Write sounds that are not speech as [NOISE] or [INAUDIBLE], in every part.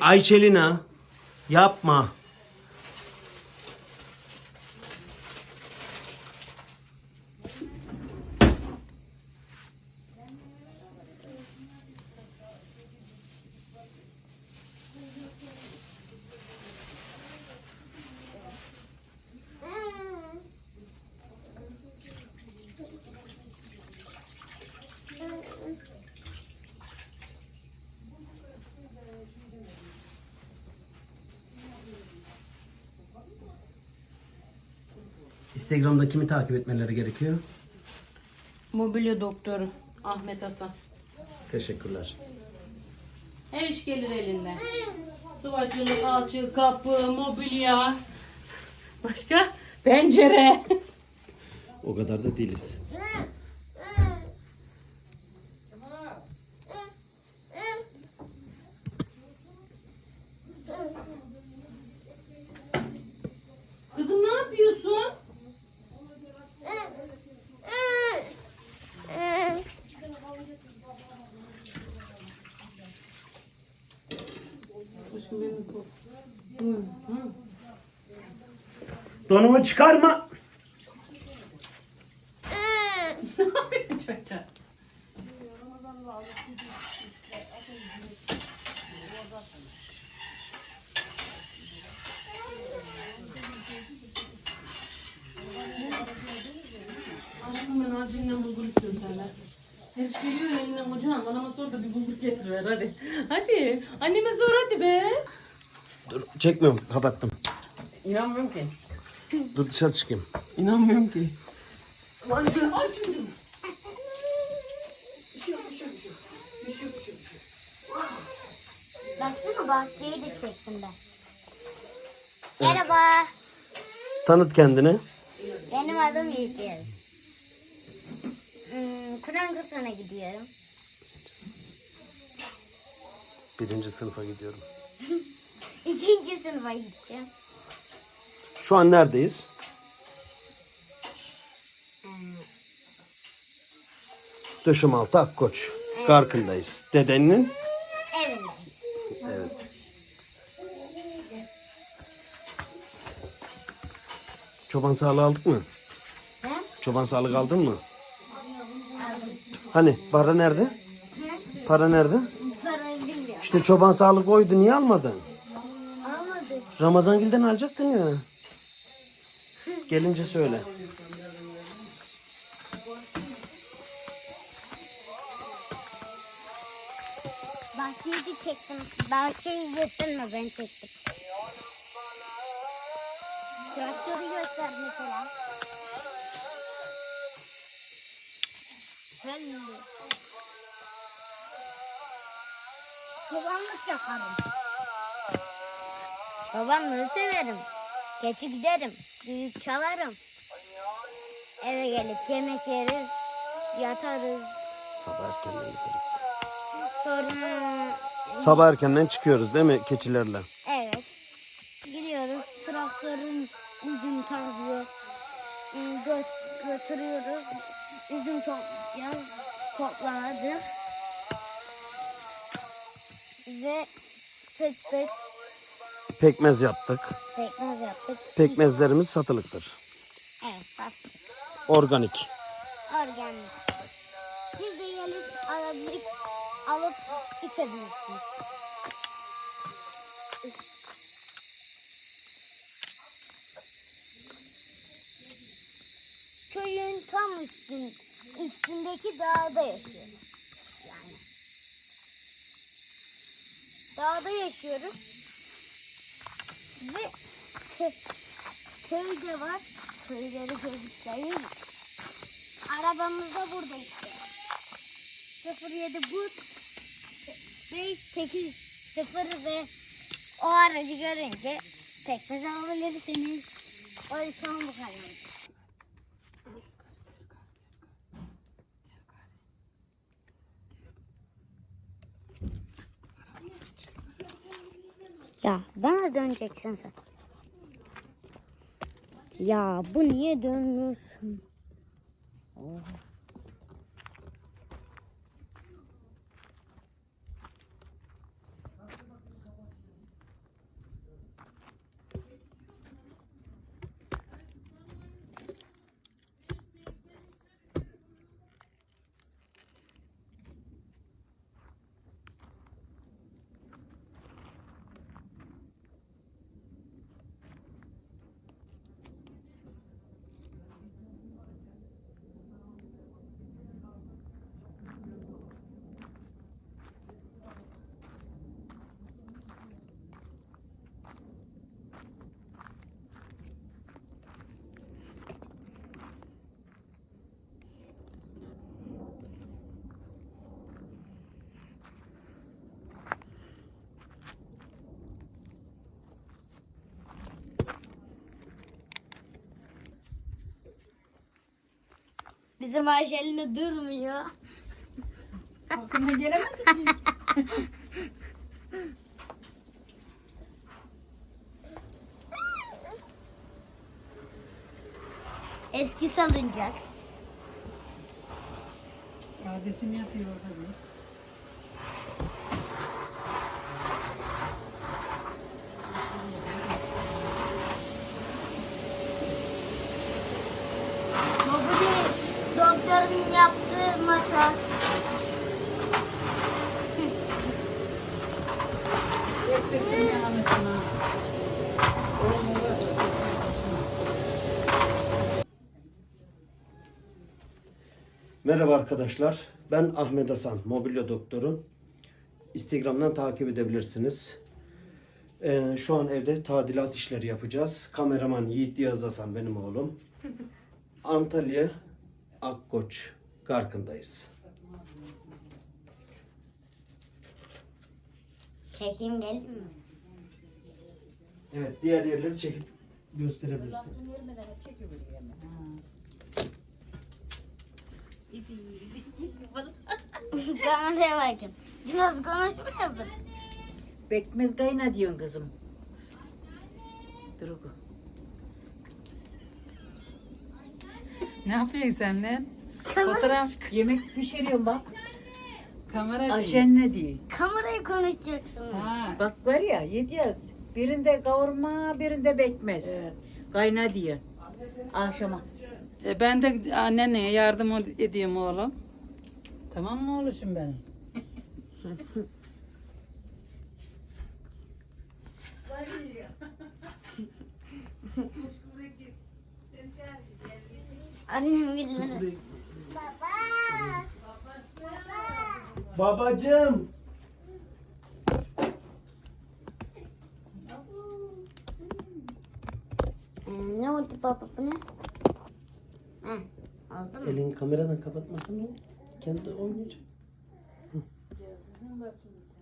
Ayçelina yapma. Instagram'da kimi takip etmeleri gerekiyor? Mobilya doktoru Ahmet Hasan. Teşekkürler. Her iş gelir elinden. Sıvacılık, alçı, kapı, mobilya. Başka? Pencere. O kadar da değiliz. Kızım ne yapıyorsun? Aşkım benim bu. Hı, hı. Donumu çıkarma. Aşkım ben acilen bulgur istiyorum senden. Her iş geliyor elinden hocam. Bana sor da bir bulgur getiriver hadi. Hadi. Anneme sor hadi be. Dur çekmiyorum kapattım. İnanmıyorum ki. Dur dışarı çıkayım. İnanmıyorum ki. Ay çocuğum. Baksana bahçeyi de çektim ben. Merhaba. Tanıt kendini. Benim adım Yiğit Hmm, Kur'an kursuna gidiyorum. Birinci sınıfa gidiyorum. [LAUGHS] İkinci sınıfa gideceğim. Şu an neredeyiz? Döşemaltı Akkoç. Garkındayız. Dedenin Evinde. Evet. Çoban sağlığı aldık mı? He? Çoban sağlığı aldın mı? Hani para nerede? Para nerede? Parayı bilmiyorum. İşte çoban sağlık oydu niye almadın? Almadı. Ramazan gilden alacaktın ya. Gelince söyle. Bahçeyi çektim. Bahçeyi gösterme ben çektim. Traktörü göster mesela. Ben de. Çobanlık yaparım. Babamları severim. Keçi giderim. Büyük çalarım. Eve gelip yemek yeriz. Yatarız. Sabah erkenden gideriz. Sonra Sabah erkenden çıkıyoruz değil mi keçilerle? Evet. Gidiyoruz. Traktörün üzüm tarlıyor. Gö götürüyoruz. Üzüm toplayacağız. Topladık. Ve sıktık. Pekmez yaptık. Pekmez yaptık. Pekmezlerimiz satılıktır. Evet sattık. Organik. Organik. Siz de gelip alabilir, alıp içebilirsiniz. Köyün tam üstün, üstündeki dağda yaşıyoruz. Yani. Dağda yaşıyoruz. Ve kö, köyde var. Köyleri göstereyim. Arabamız da burada işte. 07 but 5 8 0 ve o aracı görünce pekmez alabilirsiniz. O yüzden bu kadar. Ya bana döneceksin sen. Ya bu niye dönmüyorsun? Bizim Ayşe'yle durmuyor. Aklına gelemedi ki. Eski salıncak. Kardeşim yatıyor orada. Bu bir doktorun yaptığı masa. Merhaba arkadaşlar. Ben Ahmet Hasan, mobilya doktoru. Instagram'dan takip edebilirsiniz. Ee, şu an evde tadilat işleri yapacağız. Kameraman Yiğit Yağız Hasan benim oğlum. [LAUGHS] Antalya Akkoç Garkın'dayız. Çekeyim gelin mi? Evet, diğer yerleri çekip gösterebilirsin. Kameraya bakın. [LAUGHS] Biraz konuşma yapın. Bekmez kayna diyorsun kızım. Dur oku. Ne yapıyorsun sen lan? Fotoğraf Yemek pişiriyorum bak. kameracı. Ayşen ne diyor? Kamerayı konuşacaksın. Ha. Bak var ya yediyoruz. Birinde kavurma, birinde bekmez. Evet. Kayna diyor. Akşama. E, ben de annene yardım ediyorum oğlum. Tamam mı oğluşum benim? [LAUGHS] Annem bilmedi. Babacım. Ee, ne oldu baba bu ne? Heh, oldu mu? Elin kameradan kapatmasın o. Kendi oynayacak.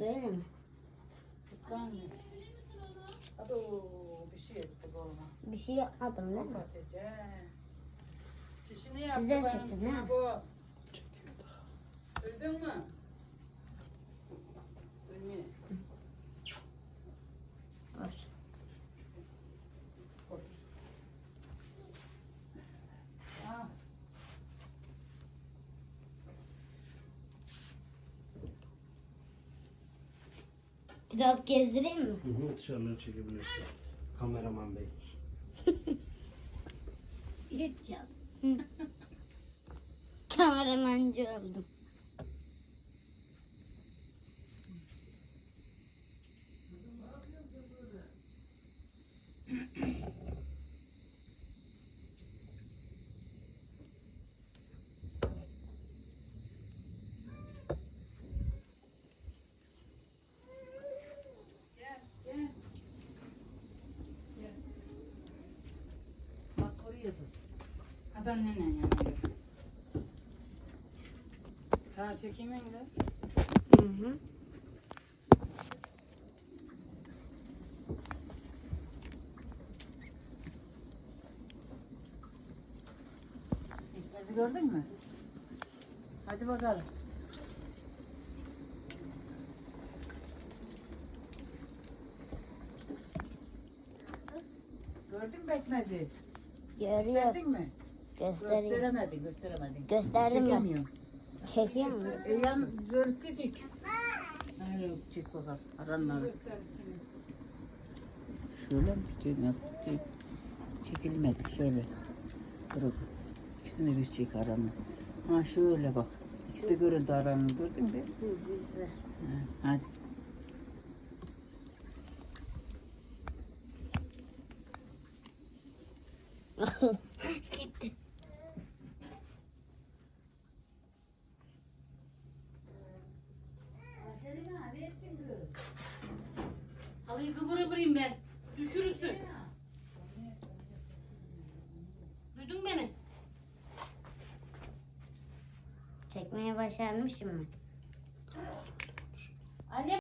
Böyle mi? bir şey ettik. Bir şey yapmadım değil mi? Çişini yaptı Güzel benim çektin, ha? bu. Duydun mu? Var. Ha. Biraz gezdireyim mi? Hı hı, dışarıları çekebilirsin. Kameraman bey. [LAUGHS] Yiyeceğiz. [LAUGHS] Kameramancı oldum. [LAUGHS] Bak oraya dur. Yanına gel. Ha çekeyim mi? Hı hı. Ekmezi gördün mü? Hadi bakalım. Gördün mü ekmezi? Görüyor. Gördün mü? Gösteriyor. Gösteremedin, gösteremedin. Gösterdim mi? Çekemiyorum. Çekiyor mu? E yan. Öyle çek bakalım aranları. Şöyle mi tutayım, nasıl tutayım? Çekilmedi şöyle. Dur. İkisini bir çek aranı. Ha şöyle bak. İkisi de görüntü aranı gördün mü? Ha, hadi. Kıvırayım ben. Düşürürsün. Duydun beni? Çekmeye başarmışım mı?